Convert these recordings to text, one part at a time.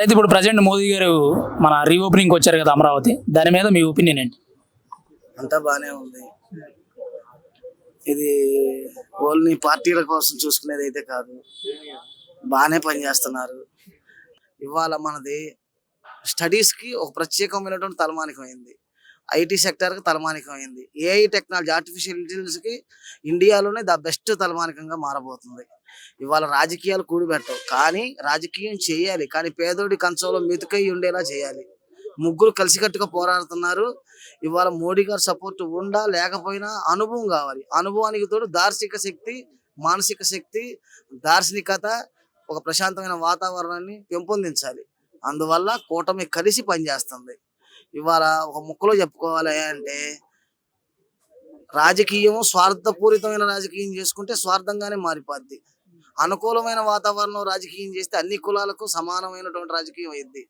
అయితే ఇప్పుడు ప్రజెంట్ మోదీ గారు మన రీఓపెనింగ్ వచ్చారు కదా అమరావతి దాని మీద మీ ఒపీనియన్ ఏంటి? అంతా బాగానే ఉంది. ఇది ఓన్లీ పార్టీల కోసం చూసుకునేది అయితే కాదు. బాగానే పనిచేస్తున్నారు. ఇవాళ మనది స్టడీస్కి ఒక ప్రత్యేకమైనటువంటి తలమానికమైంది. ఐటీ సెక్టర్కి తలమానికమైంది. ఏఐ టెక్నాలజీ ఆర్టిఫిషియల్ ఇంటెలిజెన్స్కి ఇండియాలోనే ద బెస్ట్ తలమానికంగా మారబోతుంది. ఇవాళ రాజకీయాలు కూడిపెట్టవు కానీ రాజకీయం చేయాలి. కానీ పేదోడి కంచంలో మెతుకై ఉండేలా చేయాలి. ముగ్గురు కలిసికట్టుగా పోరాడుతున్నారు. ఇవాళ మోడీ గారు సపోర్ట్ ఉండా లేకపోయినా అనుభవం కావాలి. అనుభవానికి తోడు దార్శిక శక్తి మానసిక శక్తి దార్శనికత ఒక ప్రశాంతమైన వాతావరణాన్ని పెంపొందించాలి. అందువల్ల కూటమి కలిసి పనిచేస్తుంది. ఇవాళ ఒక ముక్కలో చెప్పుకోవాలి అంటే రాజకీయం స్వార్థపూరితమైన రాజకీయం చేసుకుంటే స్వార్థంగానే మారిపోద్ది. అనుకూలమైన వాతావరణం రాజకీయం చేస్తే అన్ని కులాలకు సమానమైనటువంటి రాజకీయం అయింది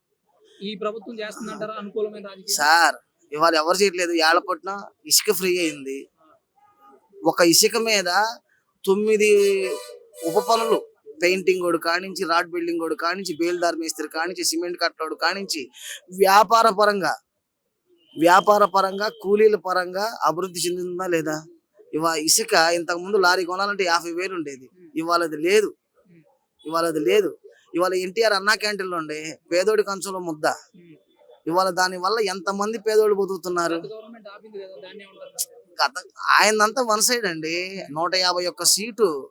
ఈ ప్రభుత్వం చేస్తుందంటారా? అనుకూలమైన రాజకీయం? సార్ ఇవాళ ఎవరు చేయట్లేదు? ఏళ్ళపట్న ఇసుక ఫ్రీ అయింది. ఒక ఇసుక మీద తొమ్మిది ఉప పనులు. పెయింటింగ్ వాడు కానించి రాడ్ బిల్డింగ్ వాడు కానించి బేల్దార్ మేస్త్రి కానించి సిమెంట్ కట్టోడు కానించి వ్యాపార పరంగా వ్యాపార పరంగా కూలీల పరంగా అభివృద్ధి చెందిందా లేదా? ఇవా ఇసుక ఇంతకు ముందు లారీ కొనాలంటే యాభై వేలు ఉండేది. ఇవాళ అది లేదు. ఇవాళ అది లేదు. ఇవాళ ఎన్టీఆర్ అన్నా క్యాంటీన్లో ఉండే పేదోడి కంచంలో ముద్ద. ఇవాళ దాని వల్ల ఎంతమంది పేదోళ్ళు బతుకుతున్నారు? గత ఆయనంతా వన్ సైడ్ అండి. నూట యాభై ఒక్క సీటు.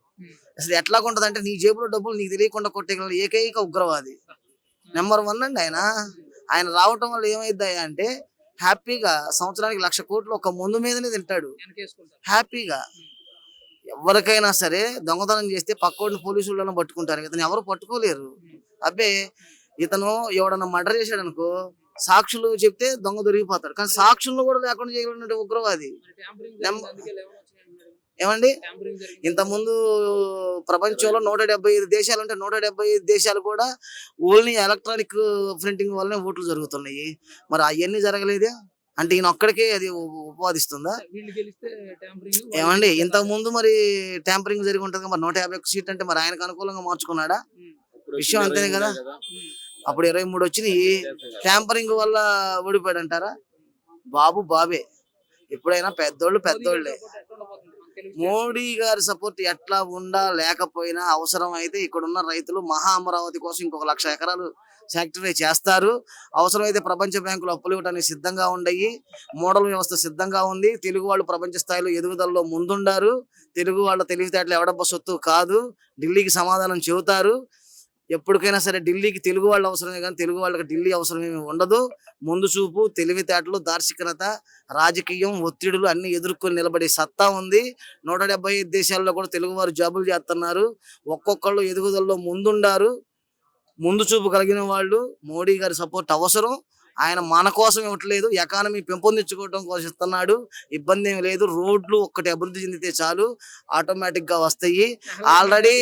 అసలు ఎట్లా ఉంటది అంటే నీ జేబులో డబ్బులు నీకు తెలియకుండా కొట్టేయగల ఏకైక ఉగ్రవాది. నెంబర్ వన్ అండి ఆయన. ఆయన రావటం వల్ల ఏమైద్దాయి అంటే హ్యాపీగా సంవత్సరానికి లక్ష కోట్లు ఒక ముందు మీదనే తింటాడు. హ్యాపీగా. ఎవరికైనా సరే దొంగతనం చేస్తే పక్కోడిని పోలీసులను పట్టుకుంటారు. ఇతను ఎవరు పట్టుకోలేరు. అబ్బే ఇతను ఎవడన్నా మర్డర్ చేశాడు అనుకో సాక్షులు చెప్తే దొంగ దొరికిపోతాడు. కానీ సాక్షులను కూడా లేకుండా చేయగలిగిన ఉగ్రవాది. ఏమండి? ఇంత ముందు ప్రపంచంలో నూట డెబ్బై ఐదు దేశాలు ఉంటే నూట డెబ్బై ఐదు దేశాలు కూడా ఓన్లీ ఎలక్ట్రానిక్ ప్రింటింగ్ వల్లనే ఓట్లు జరుగుతున్నాయి. మరి అవన్నీ జరగలేదే? అంటే ఈయన ఒక్కడికే అది ఉ- ఉపాదిస్తుందా వీళ్ళు గెలిస్తే ట్యాంపరింగ్ ఏమండి ఇంతకు ముందు మరి ట్యాంపరింగ్ జరిగి ఉంటుంది మరి నూట యాభై ఒక్క సీట్ అంటే మరి ఆయనకు అనుకూలంగా మార్చుకున్నాడా? విషయం అంతేనే కదా? అప్పుడు ఇరవై మూడు వచ్చినాయి ట్యాంపరింగ్ వల్ల ఓడిపోయాడు అంటారా బాబు బాబే. ఎప్పుడైనా పెద్దోళ్ళు పెద్దోళ్ళే. మోడీ గారి సపోర్ట్ ఎట్లా ఉండా లేకపోయినా అవసరం అయితే ఇక్కడ ఉన్న రైతులు మహా అమరావతి కోసం ఇంకొక లక్ష ఎకరాలు సాక్రిఫై చేస్తారు. అవసరమైతే ప్రపంచ బ్యాంకులు అప్పులు ఇవ్వడానికి సిద్ధంగా ఉండయి. మోడల్ వ్యవస్థ సిద్ధంగా ఉంది. తెలుగు వాళ్ళు ప్రపంచ స్థాయిలో ఎదుగుదలలో ముందుండారు. తెలుగు వాళ్ళ తెలివితేటలు ఎవడబ్బ సొత్తు కాదు. ఢిల్లీకి సమాధానం చెబుతారు. ఎప్పటికైనా సరే ఢిల్లీకి తెలుగు వాళ్ళు అవసరమే కానీ తెలుగు వాళ్ళకి ఢిల్లీ అవసరం ఏమి ఉండదు. ముందు చూపు తెలివితేటలు దార్శికత రాజకీయం ఒత్తిడులు అన్ని ఎదుర్కొని నిలబడే సత్తా ఉంది. నూట డెబ్బై ఐదు దేశాల్లో కూడా తెలుగు వారు జాబులు చేస్తున్నారు. ఒక్కొక్కళ్ళు ఎదుగుదలలో ముందుండారు. ముందు చూపు కలిగిన వాళ్ళు మోడీ గారి సపోర్ట్ అవసరం. ఆయన మన కోసం ఇవ్వట్లేదు. ఎకానమీ పెంపొందించుకోవడం కోసం ఇస్తున్నాడు. ఇబ్బంది ఏమి లేదు. రోడ్లు ఒక్కటి అభివృద్ధి చెందితే చాలు. ఆటోమేటిక్గా వస్తాయి ఆల్రెడీ